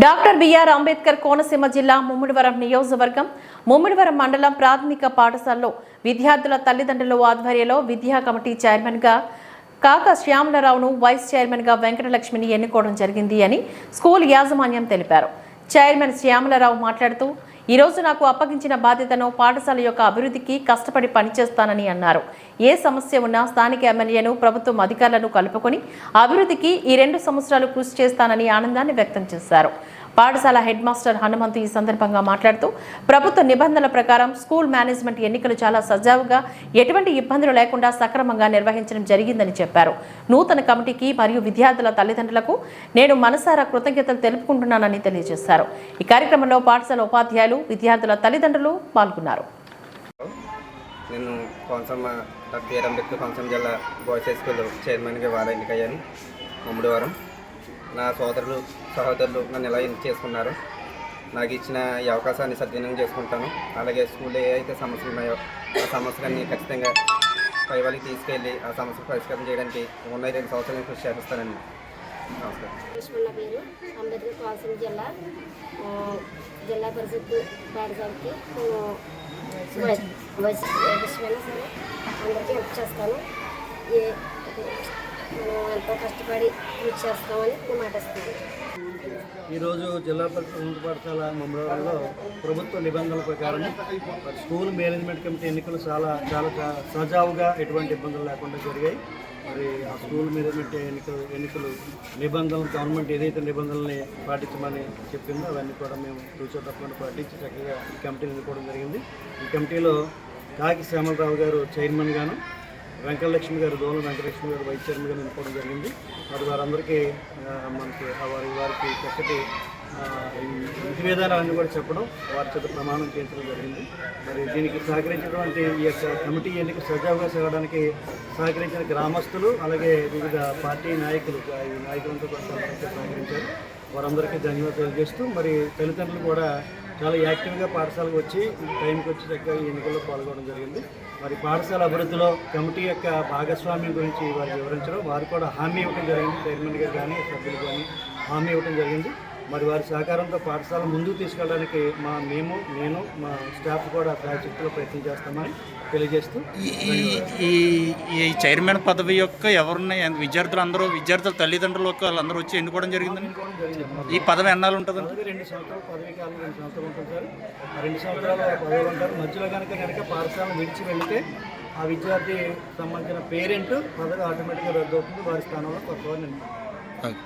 Doctor BR Ambedkar Konaseema జిల్లా ముమ్మిడివరం నియోజకవర్గం ముమ్మిడివరం మండలం ప్రాథమిక పాఠశాలలో విద్యార్థుల తల్లిదండ్రుల ఆధ్వర్యంలో విద్యా కమిటీ చైర్మన్గా కాక శ్యామలరావును వైస్ చైర్మన్గా వెంకటలక్ష్మిని ఎన్నుకోవడం జరిగింది అని స్కూల్ యాజమాన్యం తెలిపారు. చైర్మన్ శ్యామలరావు మాట్లాడుతూ ఈరోజు నాకు అప్పగించిన బాధ్యతను పాఠశాల యొక్క అభివృద్ధికి కష్టపడి పనిచేస్తానని అన్నారు. ఏ సమస్య ఉన్నా స్థానిక ఎమ్మెల్యేను ప్రభుత్వం అధికారులను కలుపుకొని అభివృద్ధికి ఈ రెండు సంవత్సరాలు కృషి చేస్తానని ఆనందాన్ని వ్యక్తం చేశారు. పాఠశాల హెడ్ మాస్టర్ హనుమంతు ఈ సందర్భంగా మాట్లాడుతూ ప్రభుత్వ నిబంధనల ప్రకారం స్కూల్ మేనేజ్మెంట్ ఎన్నికలు చాలా సజావుగా ఎటువంటి ఇబ్బందులు లేకుండా సక్రమంగా నిర్వహించడం జరిగిందని చెప్పారు. నూతన కమిటీకి మరియు విద్యార్థుల తల్లిదండ్రులకు నేను మనసారా కృతజ్ఞతలు తెలుపుకుంటున్నానని తెలియజేశారు. ఈ కార్యక్రమంలో పాఠశాల ఉపాధ్యాయులు విద్యార్థుల తల్లిదండ్రులు పాల్గొన్నారు. నేను కోనసీమ డాక్టర్ అంబేద్కర్ కోనసీమ జిల్లా బాయ్స్ హై స్కూల్ చైర్మన్గా వారా ఎన్నికయ్యాను ముమ్మడివారం నా సోదరులు సహోదరులు నన్ను ఎలా చేసుకున్నారు నాకు ఇచ్చిన ఈ అవకాశాన్ని సద్వినియోగం చేసుకుంటాను. అలాగే స్కూల్లో ఏ అయితే సమస్యలు ఉన్నాయో ఆ సమస్యలన్నీ ఖచ్చితంగా పై వాళ్ళకి తీసుకెళ్ళి ఆ సమస్యలు పరిష్కారం చేయడానికి ఉన్న రెండు సంవత్సరాలు కృషి చేస్తానండి నమస్కారం. పేరు. అంబేద్కర్ కోనసీమ జిల్లా జిల్లా పరిషత్ పాఠశాలకి నేను వైస్ వైస్ విషయమైనా సరే అందరికీ హెల్ప్ చేస్తాను. ఏ ఎంతో కష్టపడి కృషి చేస్తామని నేను మాటిస్తున్నాను ఈరోజు జిల్లా పరిషత్ ఉన్నత పాఠశాల మమరవరంలో ప్రభుత్వ నిబంధనల ప్రకారం స్కూల్ మేనేజ్మెంట్ కమిటీ ఎన్నికలు చాలా చాలా సజావుగా ఎటువంటి ఇబ్బందులు లేకుండా జరిగాయి. మరి ఆ స్కూల్ మేనేజ్మెంట్ ఎన్నికలు ఎన్నికలు నిబంధనలు గవర్నమెంట్ ఏదైతే నిబంధనల్ని పాటించమని చెప్పిందో అవన్నీ కూడా మేము తూచో తప్పకుండా పాటించి చక్కగా ఈ కమిటీని ఎన్నుకోవడం జరిగింది. ఈ కమిటీలో కాకి శ్యామలరావు గారు చైర్మన్ గాను వెంకటలక్ష్మి గారు దోలం వెంకటలక్ష్మి గారు వైస్ చైర్మన్గా నిలుపుకోవడం జరిగింది. మరి వారందరికీ మనకి వారి వారికి చక్కటి ఆ, విధి విధానాలన్నీ కూడా చెప్పడం వారి చేత ప్రమాణం చేయించడం జరిగింది. మరి దీనికి సహకరించినటువంటి ఈ యొక్క కమిటీ ఎన్నిక సజావుగా సాగడానికి సహకరించిన గ్రామస్తులు అలాగే వివిధ పార్టీ నాయకులు ఈ నాయకులంతా సహకరించారు. వారందరికీ ధన్యవాదాలు తెలియజేస్తూ మరి తల్లిదండ్రులు కూడా చాలా యాక్టివ్గా పాఠశాలకు వచ్చి టైంకి వచ్చి చక్కగా ఈ ఎన్నికల్లో పాల్గొనడం జరిగింది. మరి పాఠశాల అభివృద్ధిలో కమిటీ యొక్క భాగస్వామ్యం గురించి వారు వివరించడం వారు కూడా హామీ ఇవ్వడం జరిగింది. చైర్మన్ గారు కానీ సభ్యులు కానీ హామీ ఇవ్వడం జరిగింది. మరి వారి సహకారంతో పాఠశాల ముందుకు తీసుకెళ్ళడానికి మా మేము నేను మా స్టాఫ్ కూడా ప్రాజెక్టులో ప్రయత్నం చేస్తామని తెలియజేస్తూ ఈ- ఈ ఈ చైర్మన్ పదవి యొక్క ఎవరున్న విద్యార్థులు అందరూ విద్యార్థుల తల్లిదండ్రులు యొక్క వాళ్ళందరూ వచ్చి ఎన్నుకోవడం జరిగిందని ఈ పదవి ఎన్నాళ్ళు ఉంటుందండి? పదవి రెండు సంవత్సరాలు పదవి కాలం రెండు సంవత్సరాలు ఉంటుంది సార్. రెండు సంవత్సరాలు పదవి ఉంటారు. మధ్యలో కనుక కనుక పాఠశాల విడిచి వెళితే ఆ విద్యార్థి సంబంధించిన పేరెంట్ పదవి ఆటోమేటిక్గా రద్దు అవుతుంది. వారి స్థానంలో కొత్త ఓకే.